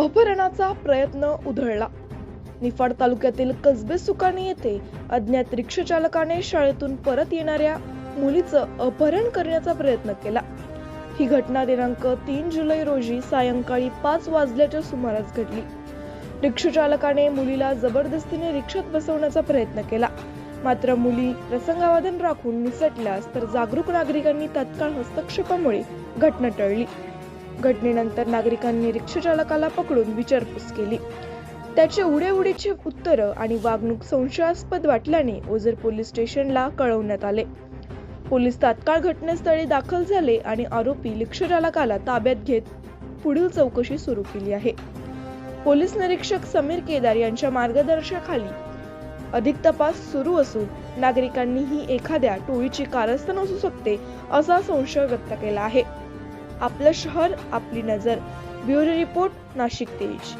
अपहरणाचा प्रयत्न उधळला. निफाड तालुक्यातील कसबे सुकाणे येथे अज्ञात रिक्षाचालकाने शाळेतून परत येणाऱ्या मुलीचं अपहरण करण्याचा प्रयत्न केला. ही घटना दिनांक तीन जुलै रोजी सायंकाळी पाच वाजल्याच्या सुमारास घडली. रिक्षाचालकाने मुलीला जबरदस्तीने रिक्षात बसवण्याचा प्रयत्न केला. मात्र मुली प्रसंगावादन राखून निसटल्यास तर जागरूक नागरिकांनी तत्काळ हस्तक्षेपामुळे घटना टळली. घटनेनंतर नागरिकांनी रिक्षाचालकाला पकडून विचारपूस केली. त्याचे उडीचे उत्तरं आणि वागणूक संशयास्पद वाटल्याने ओझर पोलीस स्टेशनला कळवण्यात आले. पोलीस तात्काळ घटनास्थळी दाखल झाले आणि आरोपी रिक्षाचालकाला ताब्यात घेत पुढील चौकशी सुरू केली आहे. पोलीस निरीक्षक समीर केदार यांच्या मार्गदर्शनाखाली अधिक तपास सुरू असून नागरिकांनीही एखाद्या टोळीची कारस्थान असू शकते असा संशय व्यक्त केला आहे. आपलं शहर आपली नजर. ब्युरो रिपोर्ट नाशिक तेज.